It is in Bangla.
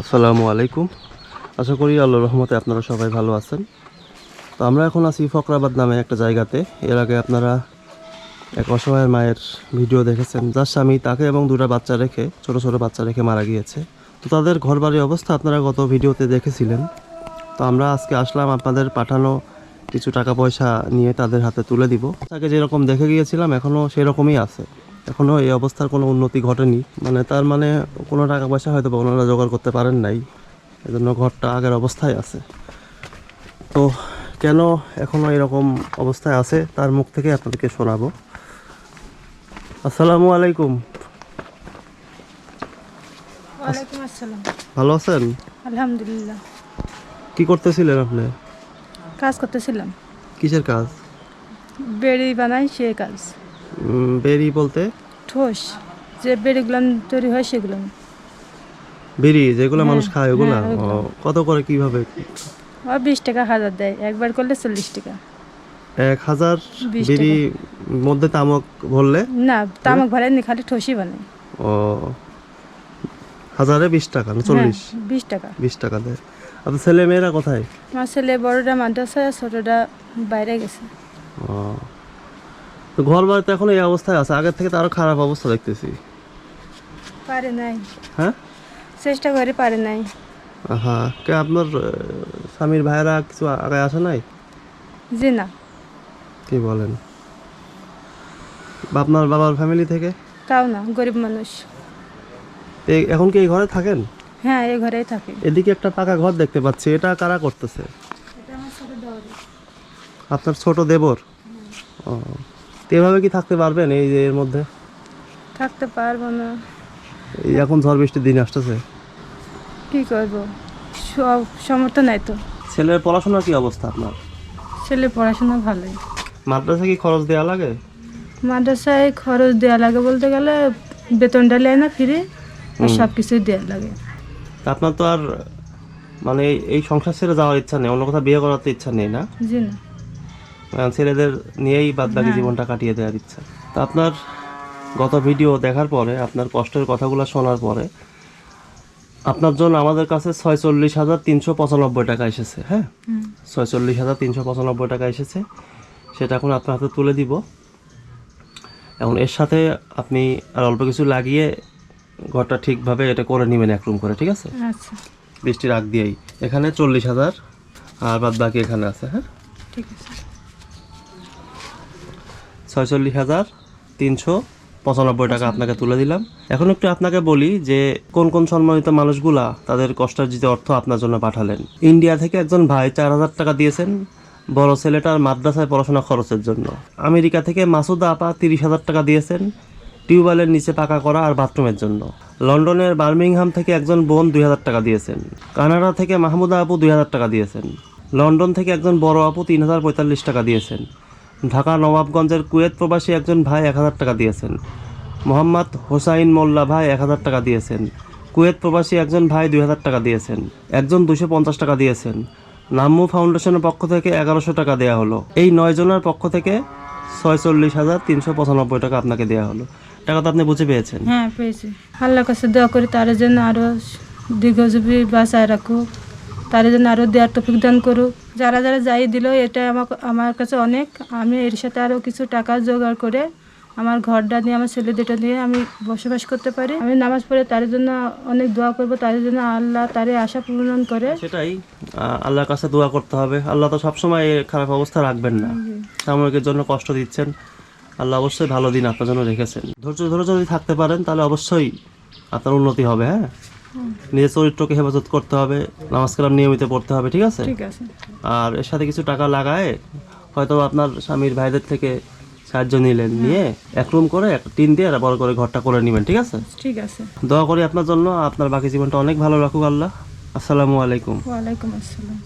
আসসালামু আলাইকুম। আশা করি আল্লাহ রহমতে আপনারা সবাই ভালো আছেন। তো আমরা এখন আছি ফকরাবাদ নামে একটা জায়গাতে। এর আগে আপনারা এক অসহায় মায়ের ভিডিও দেখেছেন। যার স্বামী তাকে এবং দুটা বাচ্চা রেখে, ছোট ছোট বাচ্চা রেখে মারা গিয়েছে। তো তাদের ঘরবাড়ির অবস্থা আপনারা গত ভিডিওতে দেখেছিলেন। তো আমরা আজকে আসলাম আপনাদের পাঠানো কিছু টাকা পয়সা নিয়ে তাদের হাতে তুলে দিব। তাকে যেরকম দেখে গিয়েছিলাম এখনও সেরকমই আছে। এখনও এই অবস্থার কোনো উন্নতি ঘটেনি। মানে তার মানে কোনো টাকা পয়সা হয়তো বা ওনারা জোগাড় করতে পারেন নাই। এজন্য ঘরটা আগের অবস্থায় আছে। তো কেন এখনও এরকম অবস্থায় আছে তার মুখ থেকে আপনাদেরকে শোনাবো। আসসালামু আলাইকুম। ওয়ালাইকুম আসসালাম। ভালো আছেন? আলহামদুলিল্লাহ। কি করতেছিলেন আপনি? কাজ করতেছিলাম। কিসের কাজ? বেড়ি বানাই সে কাজ। বেরি বলতে? ঠোস যে বেড়িগুলো তৈরি হয় সেগুলো। বেরি যেগুলো মানুষ খায় হ্যাঁ, ওগুলো। কত করে কীভাবে? আর বিশ টাকা হাজার দেয় একবার করলে চল্লিশ টাকা। এক হাজার বিশ বিড়ি মধ্যে তামাক ভরলে? না তামাক ভাড়াই নি খালি ঠোসই বানাই ও হাজারে বিশ টাকা না চল্লিশ? হ্যাঁ, বিশ টাকা। বিশ টাকা দেয়। আপনার ছেলে মেয়েরা কোথায়? আমার ছেলে বড়টা মাদ্রাসায় ছোটটা বাইরে গেছে। ও তো ঘর বাড়িতে এখন এই অবস্থায় আছে। আগের থেকে তো আরও খারাপ অবস্থা দেখতেছি। পারে নাই। হ্যাঁ? চেষ্টা করে পারে নাই। হ্যাঁ কে আপনার স্বামীর ভাইয়েরা কিছু আগে আসে নাই? জি না। কি বলেন? আপনার বাবার ফ্যামিলি থেকে? তাও না গরিব মানুষ। এখন কি এই ঘরে থাকেন? হ্যাঁ এই ঘরেই থাকে। এদিকে একটা পাকা ঘর দেখতে পাচ্ছি এটা কারা করতেছে? আপনার ছোট দেবর? ও এভাবে কি থাকতে পারবেন এই যে এর মধ্যে? থাকতে পারব না। এই এখন ঝড় বৃষ্টির দিন আসতেছে। কি করব? সব সমর্থ নাই তো। ছেলের পড়াশোনার কি অবস্থা আপনার? ছেলে পড়াশোনা ভালোই। মাদ্রাসা কি খরচ দেওয়া লাগে? মাদ্রাসায় খরচ দেওয়া লাগে বলতে গেলে বেতনটা নেয় না ফিরে সব কিছুই দেওয়া লাগে। আপনার তো আর মানে এই- সংসার ছেড়ে যাওয়ার ইচ্ছা নেই অন্য কোথাও বিয়ে করার তো ইচ্ছা নেই না? জি না। ছেলেদের নিয়েই বাদবাকি জীবনটা কাটিয়ে দেওয়ার ইচ্ছা। তা আপনার গত ভিডিও দেখার পরে আপনার কষ্টের কথাগুলো শোনার পরে আপনার জন্য আমাদের কাছে ছয়চল্লিশ হাজার তিনশো পঁচানব্বই টাকা এসেছে হ্যাঁ? ছয়চল্লিশ হাজার তিনশো পঁচানব্বই টাকা এসেছে। সেটা এখন আপনার হাতে তুলে দিব। এখন এর সাথে আপনি আর অল্প কিছু লাগিয়ে ঘরটা ঠিকভাবে এটা করে নেবেন এক রুম করে ঠিক আছে? আচ্ছা। বৃষ্টির আগ দিয়েই। এখানে চল্লিশ হাজার আর বাদ বাকি এখানে আছে হ্যাঁ? ঠিক আছে। ছয়চল্লিশ হাজার তিনশো পঁচানব্বই টাকা আপনাকে তুলে দিলাম। এখন একটু আপনাকে বলি যে কোন কোন সম্মানিত মানুষগুলা তাদের কষ্টার্জিত অর্থ আপনার জন্য পাঠালেন। ইন্ডিয়া থেকে একজন ভাই চার হাজার টাকা দিয়েছেন, বড় ছেলেটার মাদ্রাসায় পড়াশোনা খরচের জন্য। আমেরিকা থেকে মাসুদা আপা তিরিশ হাজার টাকা দিয়েছেন, টিউবওয়েলের নিচে পাকা করা আর বাথরুমের জন্য। লন্ডনের বার্মিংহাম থেকে একজন বোন দুই হাজার টাকা দিয়েছেন, কানাডা থেকে মাহমুদা আপু দুই হাজার টাকা দিয়েছেন, লন্ডন থেকে একজন বড় আপু তিন হাজার পঁয়তাল্লিশ টাকা দিয়েছেন। ঢাকা নবাবগঞ্জের কুয়েত প্রবাসী একজন ভাই এক হাজার টাকা দিয়েছেন। মোহাম্মদ হোসাইন মোল্লা ভাই এক হাজার টাকা দিয়েছেন। কুয়েত প্রবাসী একজন ভাই দুই হাজার টাকা দিয়েছেন। একজন দুশো পঞ্চাশ টাকা দিয়েছেন। নাম্মু ফাউন্ডেশনের পক্ষ থেকে এগারোশো টাকা দেওয়া হলো। এই নয় জনের পক্ষ থেকে ছয়চল্লিশ হাজার তিনশো পঁচানব্বই টাকা আপনাকে দেওয়া হলো। টাকা তো আপনি বুঝে পেয়েছেন। হ্যাঁ পেয়েছি। আল্লাহর কাছে দোয়া করি তার জন্য আরও দীর্ঘজীবী বাসায় রাখুক। তার জন্য আরও দেওয়ার তফিক দান করুক। যারা যারা যাই দিল এটা আমার আমার কাছে অনেক। আমি এর সাথে আরও কিছু টাকা জোগাড় করে আমার ঘরটা নিয়ে আমার ছেলে দুটো নিয়ে আমি বসবাস করতে পারি। আমি নামাজ পড়ে তার জন্য অনেক দোয়া করব তার জন্য আল্লাহ তারে আশা পূরণ করে। সেটাই আল্লাহর কাছে দোয়া করতে হবে। আল্লাহ তো সবসময় খারাপ অবস্থা রাখবেন না। সাময়িকের জন্য কষ্ট দিচ্ছেন। আল্লাহ অবশ্যই ভালো দিন আপনার জন্য রেখেছেন। ধৈর্য ধরে যদি থাকতে পারেন তাহলে অবশ্যই আপনার উন্নতি হবে হ্যাঁ? নিজের চরিত্রকে হেফাজত করতে হবে নামাজ কালাম নিয়মিত পড়তে হবে ঠিক আছে? ঠিক আছে। আর এর সাথে কিছু টাকা লাগায় হয়তো আপনার স্বামীর ভাইদের থেকে সাহায্য নিলেন নিয়ে এক রুম করে একটা টিন দিয়ে আর বড় করে ঘরটা করে নেবেন ঠিক আছে? ঠিক আছে। দোয়া করি আপনার জন্য আপনার বাকি জীবনটা অনেক ভালো রাখুক আল্লাহ। আসসালামু আলাইকুম। ওয়ালাইকুম আসসালাম।